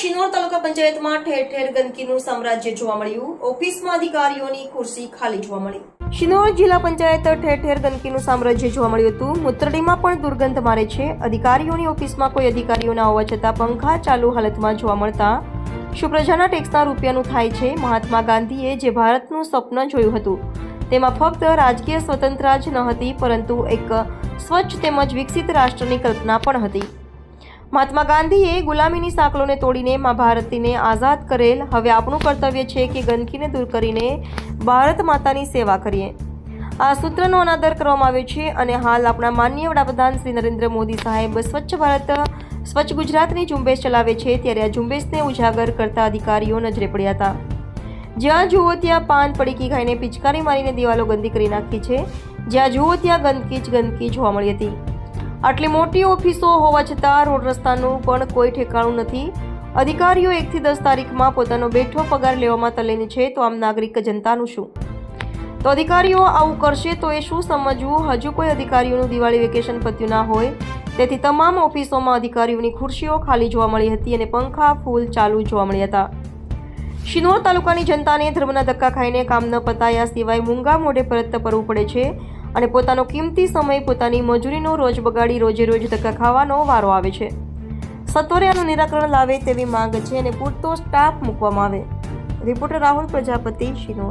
શિનોર તાલુકા પંચાયતમાં ઠેર ઠેર ગંદકીનું સામ્રાજ્ય જોવા મળ્યું. ઓફિસમાં અધિકારીઓની ખુરશી ખાલી જોવા મળી. શિનોર જિલ્લા પંચાયત ઠેર ઠેર ગંદકીનું સામ્રાજ્ય જોવા મળ્યું હતું. મૂત્રડીમાં પણ દુર્ગંધ મારે છે. અધિકારીઓની ઓફિસમાં કોઈ અધિકારીઓ ના હોવા છતાં પંખા ચાલુ હાલતમાં જોવા મળતા શું પ્રજાના ટેક્સના રૂપિયાનું થાય છે. મહાત્મા ગાંધીએ જે ભારતનું સ્વપ્ન જોયું હતું, તેમાં ફક્ત રાજકીય સ્વતંત્રતા જ ન હતી, પરંતુ એક સ્વચ્છ તેમજ વિકસિત રાષ્ટ્રની કલ્પના પણ હતી. મહાત્મા ગાંધીએ ગુલામીની સાંકળોને તોડીને મા ભારતીને આઝાદ કરેલ. હવે આપણું કર્તવ્ય છે કે ગંદકીને દૂર કરીને ભારત માતાની સેવા કરીએ. આ સૂત્રનો અનાદર કરવામાં આવ્યો છે અને હાલ આપણા માનનીય વડાપ્રધાન શ્રી નરેન્દ્ર મોદી સાહેબ સ્વચ્છ ભારત, સ્વચ્છ ગુજરાતની ઝુંબેશ ચલાવે છે ત્યારે આ ઝુંબેશને ઉજાગર કરતા અધિકારીઓ નજરે પડ્યા હતા. જ્યાં જુઓ ત્યાં પાન પડીકી ખાઈને પિચકારી મારીને દિવાલો ગંદી કરી નાખી છે. જ્યાં જુઓ ત્યાં ગંદકી જ ગંદકી જોવા મળી હતી. આટલી મોટી ઓફિસો હોવા છતાં રોડ રસ્તાનું પણ કોઈ ઠેકાણું નથી. અધિકારીઓ એકથી દસ તારીખમાં પોતાનો બેઠો પગાર લેવામાં તલેને છે, તો આમ નાગરિક જનતાનું શું? તો અધિકારીઓ આવું કરશે તો એ શું સમજવું? હજુ કોઈ અધિકારીઓનું દિવાળી વેકેશન પત્યું ના હોય. તેથી તમામ ઓફિસોમાં અધિકારીઓની ખુરશીઓ ખાલી જોવા મળી હતી અને પંખા, ફૂલ ચાલુ જોવા મળ્યા હતા. શિનોર તાલુકાની જનતાને ધર્મના ધક્કા ખાઈને કામ ન પતાયા સિવાય મૂંગા મોઢે પરત કરવું પડે છે. અને પોતાનો કિંમતી સમય પોતાની મજૂરીનો રોજ બગાડી રોજે રોજ ધક્કા ખાવાનો વારો આવે છે. સત્વરે નિરાકરણ લાવે તેવી માંગ છે અને પૂરતો સ્ટાફ મૂકવામાં આવે. રિપોર્ટર રાહુલ પ્રજાપતિ, શિનોર.